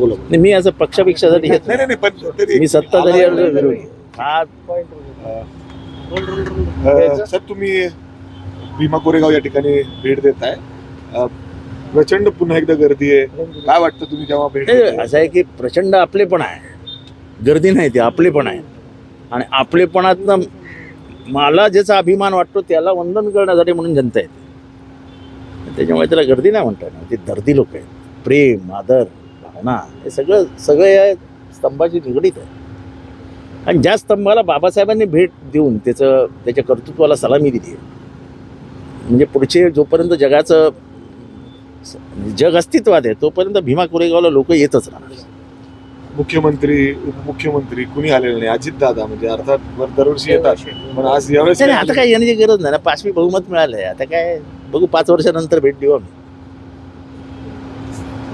बोला. नाही, मी असं पक्षापेक्षासाठी घेत नाही नाही नाही नाही, पण मी विरोधी. हा अ, सर तुम्ही भीमा कोरेगाव या ठिकाणी भेट देत आहे प्रचंड पुन्हा एकदा गर्दी आहे. काय वाटतं तुम्ही जेव्हा भेट? असं आहे की प्रचंड आपलेपण आहे. गर्दी नाही ते आपलेपण आहे. आणि आपलेपणातनं मला ज्याचा अभिमान वाटतो त्याला वंदन करण्यासाठी म्हणून जनता येते. त्याच्यामुळे त्याला गर्दी नाही म्हणता येणार. ते दर्दी लोक आहेत. प्रेम आदर भावना हे सगळं सगळं या स्तंभाशी निगडीत आहे. आणि ज्या स्तंभाला बाबासाहेबांनी भेट देऊन त्याचं त्याच्या कर्तृत्वाला सलामी दिली आहे. म्हणजे पुढचे जोपर्यंत जगाचं स- जग अस्तित्वात आहे तोपर्यंत भीमा कोरेगावला लोक येतच राहणार. मुख्यमंत्री उपमुख्यमंत्री कुणी आलेलं नाही? अजित दादा म्हणजे अर्थात वर दरवर्षी येतात. पण आज यावेळेस नाही, नाही, आता काय येण्याची गरज नाही ना. पाचवी बहुमत मिळालंय. आता काय बघू पाच वर्षानंतर भेट देऊ आम्ही.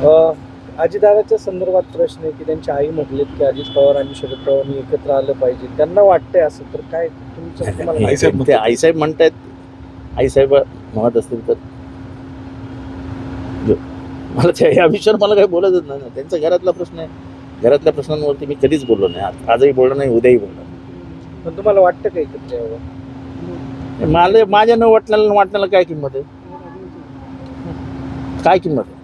अ, अजितदादाच्या संदर्भात प्रश्न आहे की त्यांची आई म्हटलेत की अजित पवार आणि शरद पवारांनी एकत्र आलं पाहिजे. त्यांना वाटतंय असं तर काय तुमचं तुम्हाला आईसाहेब ते म्हणतात. आईसाहेब म्हणतायत. आईसाहेब म्हणत असतील तर. जो- मला त्या या विषयावर मला काही बोलतच नाही. ना त्यांचा घरातला प्रश्न आहे. घरातल्या प्रश्नांवरती मी कधीच बोललो नाही. आज- आजही बोललो नाही उद्याही बोललो नाही. पण तुम्हाला वाटतं का एकत्र यावं? मला माझ्या न वाटण्याला वाटण्याला काय किंमत आहे? काय किंमत आहे?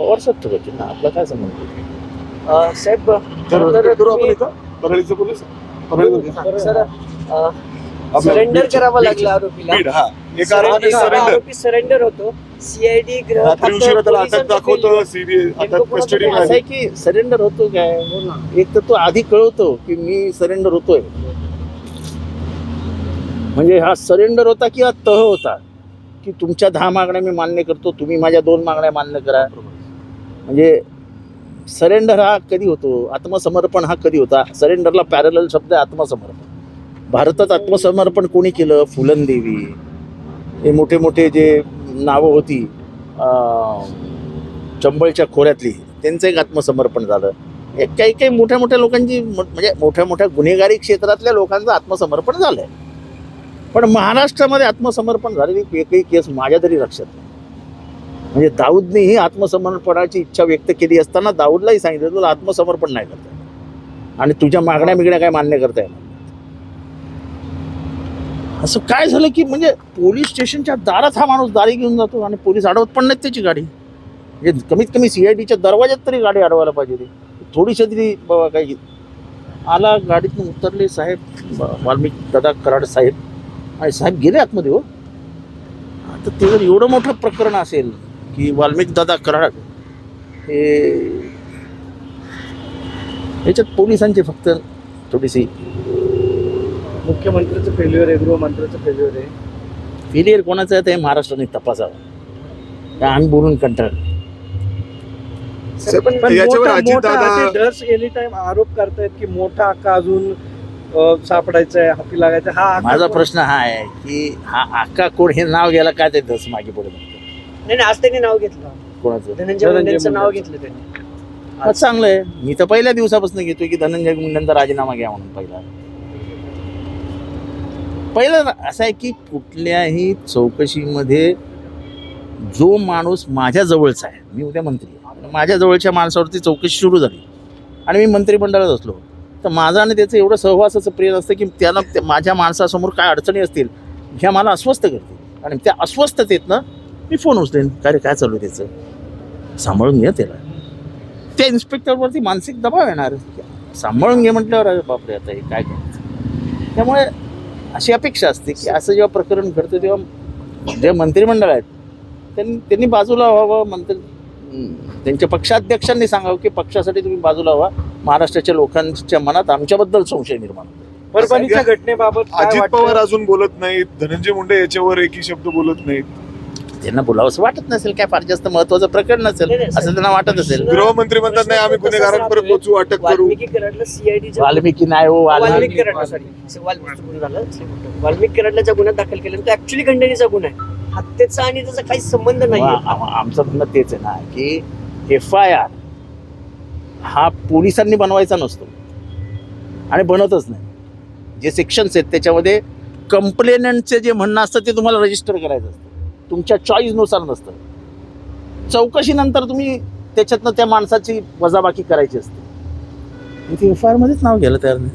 पवारसाहेब ठरवतील ना आपला काय संबंध अ, साहेब तर तर करू आपण तुम्ही- इथं? परळीचं पोलीस? परळीचं सर अ, आपलं सरेंडर करावं लागलं आरोपीला. हा आरोपी सरेंडर होतो. सीआयडी असं आहे की सरेंडर होतो काय? एक तर तो आधी कळवतो की मी सरेंडर होतोय. म्हणजे हा सरेंडर होता किंवा तह होता? की तुमच्या दहा मागण्या मी मान्य करतो तुम्ही माझ्या दोन मागण्या मान्य करा. म्हणजे सरेंडर हा कधी होतो? आत्मसमर्पण हा कधी होता? सरेंडरला पॅरल शब्द आहे आत्मसमर्पण. भारतात आत्मसमर्पण कोणी केलं? फुलनदेवी हे मोठे मोठे जे नावं होती चंबळच्या खोऱ्यातली त्यांचं एक आत्मसमर्पण झालं. एक काही काही मोठ्या मोठ्या लोकांची म- म्हणजे मोठ्या मोठ्या गुन्हेगारी क्षेत्रातल्या लोकांचं आत्मसमर्पण झालं आहे पण महाराष्ट्रामध्ये आत्मसमर्पण झालेली एकही केस माझ्या तरी लक्षात म्हणजे दाऊदनेही आत्मसमर्पणाची इच्छा व्यक्त केली असताना दाऊदलाही सांगितलं तुला आत्मसमर्पण नाही करता आणि तुझ्या मागण्या बिगण्या काय मान्य करता येणार असं काय झालं की म्हणजे पोलीस स्टेशनच्या दारात हा माणूस दारी घेऊन जातो आणि पोलीस अडवत पण नाहीत त्याची गाडी. म्हणजे कमीत कमी सी आय डीच्या दरवाज्यात तरी गाडी अडवायला पाहिजे ती थोडीशी तरी बाबा काही आला गाडीतून उतरले साहेब वाल्मिक दादा कराड साहेब. आणि साहेब गेले आतमध्ये हो. आता ते जर एवढं मोठं प्रकरण असेल की वाल्मिक दादा कराड हे याच्यात पोलिसांची फक्त थोडीशी मुख्यमंत्र्याचं फेल्युअर आहे गृहमंत्र्याचं फेल्युअर आहे. फेलियर कोणाचं आहे ते महाराष्ट्राने तपासावं. काय आम्ही बोलून कंटाळ. साहेब, पण पण याच्यावर मोठा- अजित मोठा दादा- ते दर्श एनी टाइम आरोप करतायत की मोठा हक्का अजून अ, सापडायचा आहे हाती लागायचा हा हक्का माझा कोण- प्रश्न हा आहे की हा आका कोण हे नाव घ्यायला काय ते दस मागे पुढे नाही नाही, आज त्यांनी नाव घेतलं. कोणाचं? धनंजय मुंडेंचं नाव. घेतलं त्यांनी. हा, चांगलं आहे. मी तर पहिल्या दिवसापासून घेतोय की धनंजय मुंडेंचा राजीनामा घ्या म्हणून पहिला. पहिलं असं आहे की कुठल्याही चौकशीमध्ये जो माणूस माझ्या जवळचा आहे मी उद्या मंत्री आहे. माझ्या जवळच्या माणसावरती चौकशी सुरू झाली. आणि मी मंत्रिमंडळात असलो. तर माझं आणि त्याचं एवढं सहवासाचं प्रेम असतं की त्याला त्या- माझ्या माणसासमोर काय अडचणी असतील ह्या मला अस्वस्थ करतील. आणि त्या अस्वस्थतेतनं मी फोन उचलेन. काय रे काय चालू आहे त्याचं? सांभाळून घ्या त्याला. त्या इन्स्पेक्टरवरती मानसिक दबाव येणार सांभाळून घे म्हटल्यावर अरे बापरे आता हे काय करायचं? त्यामुळे अशी अपेक्षा असते की असं जेव्हा प्रकरण घडतं तेव्हा जे मंत्रिमंडळ आहेत त्यांनी त्यांनी बाजूला व्हावं मंत्री त्यांच्या पक्षाध्यक्षांनी सांगावं की पक्षासाठी तुम्ही बाजूला व्हा. महाराष्ट्राच्या लोकांच्या मनात आमच्याबद्दल संशय निर्माण होतो. परभणीच्या घटनेबाबत अजित? पवार अजून बोलत नाहीत. धनंजय मुंडे याच्यावर एकही शब्द बोलत नाहीत. त्यांना बोलावंसं वाटत नसेल काय फार जास्त महत्वाचं प्रकरण नसेल असं त्यांना वाटत असेल. गृहमंत्री म्हणतात नाही आम्ही गुन्हेगारांपर्यंत पोहोचू अटक करू. वाल्मिकी कराडला वाल्मिकी नाही हो वाल्मिकी कराडला सॉरी गुन्हा झाला. ते म्हणतो. वाल्मिकी कराडला गुन्हा दाखल केला तो ऍक्च्युली खंडणीचा गुन्हा आहे. हत्येचा आणि त्याचा काही संबंध नाही आमचं म्हणणं तेच आहे ना की एफ आय आर हा पोलिसांनी बनवायचा नसतो. आणि बनतच नाही. जे सेक्शन्स आहेत त्याच्यामध्ये कंप्लेनंटचे जे म्हणणं असतं ते तुम्हाला रजिस्टर करायचं असतं. तुमच्या चॉईसनुसार नसतं. चौकशीनंतर तुम्ही त्याच्यातनं त्या माणसाची वजाबाकी करायची असते. एफ आय मध्येच नाव घ्यायला तयार नाही.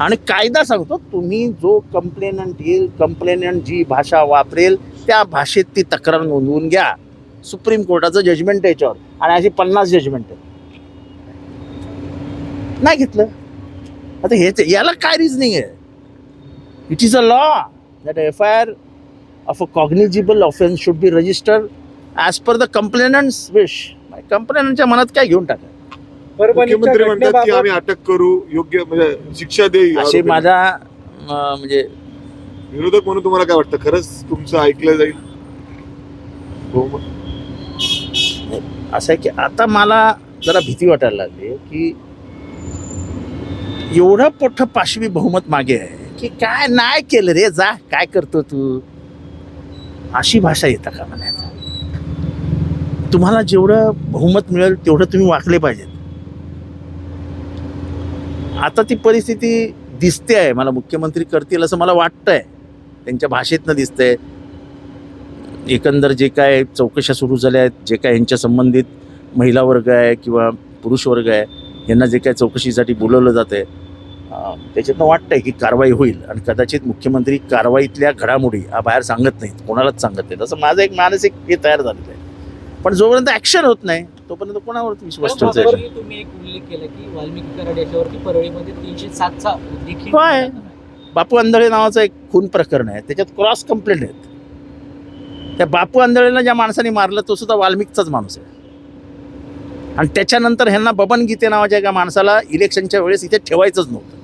आणि कायदा सांगतो तुम्ही जो कंप्लेनंट येईल कंप्लेनंट जी भाषा वापरेल त्या भाषेत ती तक्रार नोंदवून घ्या. सुप्रीम कोर्टाचं जजमेंट आहे याच्यावर. आणि अशी पन्नास जजमेंट आहे नाही घेतलं. आता हे याला काय रिझनिंग आहे? It is a law that F I R of a cognizable offense should be registered as per the complainant's wish. कंप्लेनंटच्या मनात काय घेऊन टाका? मुख्यमंत्री म्हणतात की आम्ही अटक करू योग्य म्हणजे शिक्षा देईल असे आरोपींना. माझा अं, म्हणजे विरोधक म्हणून तुम्हाला काय वाटतं? खरंच तुमचं ऐकलं जाईल? हो. असं आहे की आता मला जरा भीती वाटायला लागली की एवढं मोठं पाशवी बहुमत मागे आहे की काय नाही केलं रे? जा काय करतो तू? अशी भाषा येतं का म्हणायचं तुम्हाला जेवढं बहुमत मिळेल तेवढं तुम्ही वाकले पाहिजेत. आता ती परिस्थिती दिसते आहे. मला मुख्यमंत्री करतील असं मला वाटतंय. त्यांच्या भाषेतनं दिसतंय. एकंदर जे काय चौकशा सुरू झाल्या आहेत जे काय यांच्या संबंधित महिला वर्ग आहे किंवा पुरुष वर्ग आहे यांना जे काय चौकशीसाठी बोलवलं जातं आहे त्याच्यातनं वाटतंय की कारवाई होईल. आणि कदाचित मुख्यमंत्री कारवाईतल्या घडामोडी हा बाहेर सांगत नाहीत. कोणालाच सांगत नाहीत. असं माझं एक मानसिक हे तयार झालेलं आहे. पण जोपर्यंत ॲक्शन होत नाही तोपर्यंत कोणावरती विश्वास ठेवता तुम्ही एक उल्लेख केला की वाल्मिकी कराड याच्यावरती परळीमध्ये तीनशे सातचा देखील. बापू आंधळे नावाचं एक खून प्रकरण आहे. त्याच्यात क्रॉस कंप्लेंट आहेत. त्या बापू आंधळेला ज्या माणसाने मारलं तो सुद्धा वाल्मिकचाच माणूस आहे. आणि त्याच्यानंतर ह्यांना बबन गीते नावाच्या एका माणसाला इलेक्शनच्या वेळेस इथे ठेवायचंच नव्हतं.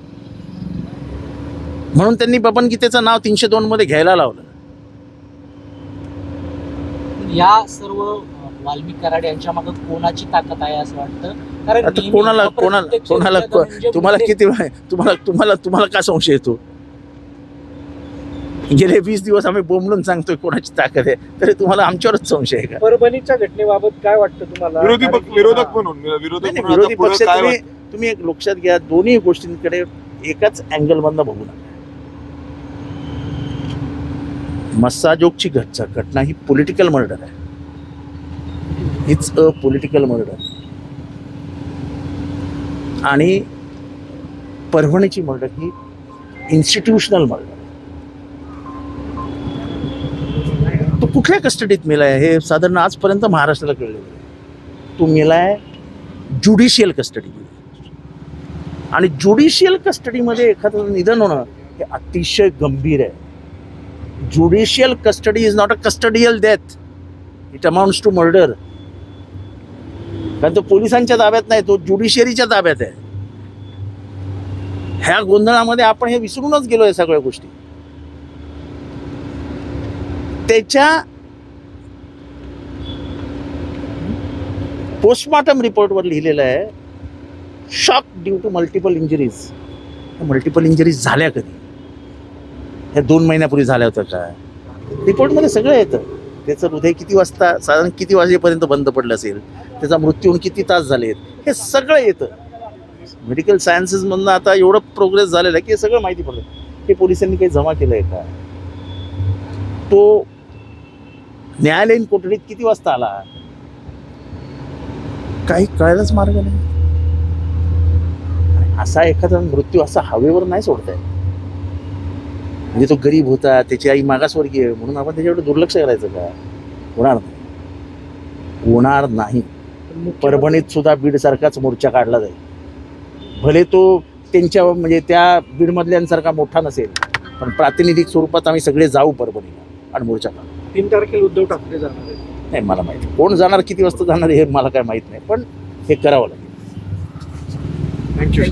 म्हणून त्यांनी बबन गीतेचं नाव तीनशे दोन मध्ये घ्यायला लावलं. या सर्व वाल्मिक कराड यांच्या मागे कोणाची ताकद आहे असं वाटतं? कारण आता नेहमी कोणाला कोणाला कोणाला धनंजय तुम्हाला किती तुम्हाला तुम्हाला तुम्हाला का संशय येतो? गेले वीस दिवस आम्ही बोंबलून सांगतोय कोणाची ताकद आहे तरी तुम्हाला आमच्यावरच संशय आहे का? परभणीच्या घटनेबाबत काय वाटतं तुम्हाला? विरोधी विरोधक म्हणून विरोधी पक्ष तुम्ही वाटतं? तुम्ही एक लक्षात घ्या दोन्ही गोष्टींकडे एकाच अँगल मधनं बघू नका. मस्साजोगची घटना घटना ही पॉलिटिकल मर्डर आहे. इट्स अ पॉलिटिकल मर्डर आणि परभणीची मर्डर ही इन्स्टिट्यूशनल मर्डर तो कुठल्या कस्टडीत मेलाय? हे साधारण आजपर्यंत महाराष्ट्राला कळलेलं आहे तो मेलाय ज्युडिशियल कस्टडीमध्ये आणि ज्युडिशियल कस्टडीमध्ये एखादं निधन होणं हे अतिशय गंभीर आहे. Judicial custody is not a custodial death it amounts to murder कारण तो पोलिसांच्या ताब्यात नाही तो ज्युडिशियरीच्या ताब्यात आहे. ह्या गोंधळामध्ये आपण हे विसरूनच गेलो या सगळ्या गोष्टी. त्याच्या पोस्टमॉर्टम रिपोर्टवर लिहिलेलं आहे shock due to multiple injuries multiple injuries झाल्या कधी? ह्या दोन महिन्यापूर्वी झाल्या होत्या का? रिपोर्टमध्ये सगळं येतं. त्याचं हृदय किती वाजता साधारण किती वाजेपर्यंत बंद पडलं असेल? त्याचा मृत्यू होऊन किती तास झालेत हे सगळं येतं. मेडिकल सायन्सेसमधनं आता एवढं प्रोग्रेस झालेला आहे की हे सगळं माहिती पडलं. हे पोलिसांनी काही जमा केलं आहे का? तो न्यायालयीन कोठडीत किती वाजता आला? काही कळायलाच मार्ग नाही. असा एखादा मृत्यू असा हवेवर नाही सोडताय म्हणजे तो गरीब होता त्याची आई मागासवर्गीय आहे, म्हणून आपण त्याच्याकडे दुर्लक्ष करायचं का? होणार नाही. होणार नाही. परभणीत सुद्धा बीड सारखाच मोर्चा काढला जाईल. भले तो त्यांच्या म्हणजे त्या बीडमधल्यांसारखा मोठा नसेल पण प्रातिनिधिक स्वरूपात आम्ही सगळे जाऊ परभणीला आणि मोर्चा काढू. तीन तारखेला उद्धव ठाकरे जाणार आहेत. नाही मला माहिती कोण जाणार किती वाजता जाणार हे मला काय माहीत नाही पण हे करावं लागेल. थँक्यू